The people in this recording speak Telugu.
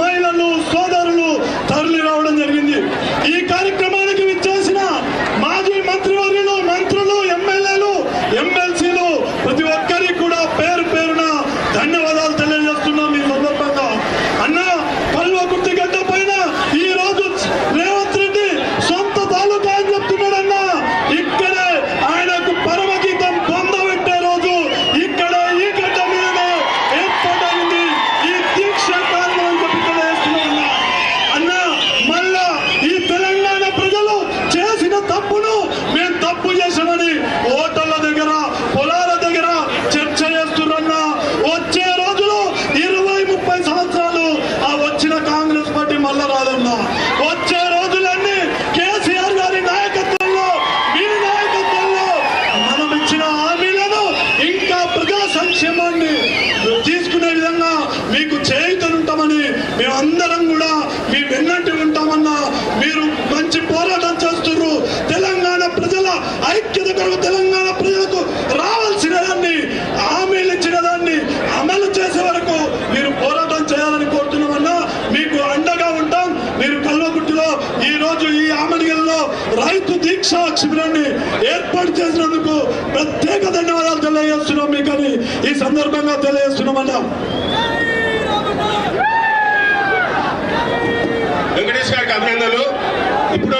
మహిళలు సోదరులు తరలి రావడం జరిగింది. ఈ కార్యక్రమానికి వచ్చే రోజులన్నీ కేసీఆర్ గారి నాయకత్వంలో మీ నాయకత్వంలో మనం ఇచ్చిన హామీలను ఇంకా ప్రజా సంక్షేమాన్ని తీసుకునే విధంగా మీకు చేయుతనుంటామని మేము జిల్లాలో రైతు దీక్ష శిబిరాన్ని ఏర్పాటు చేసినందుకు ప్రత్యేక ధన్యవాదాలు తెలియజేస్తున్నాం మీకని ఈ సందర్భంగా తెలియజేస్తున్నామన్న వెంకటేష్ గారికి అభినందనలు. ఇప్పుడు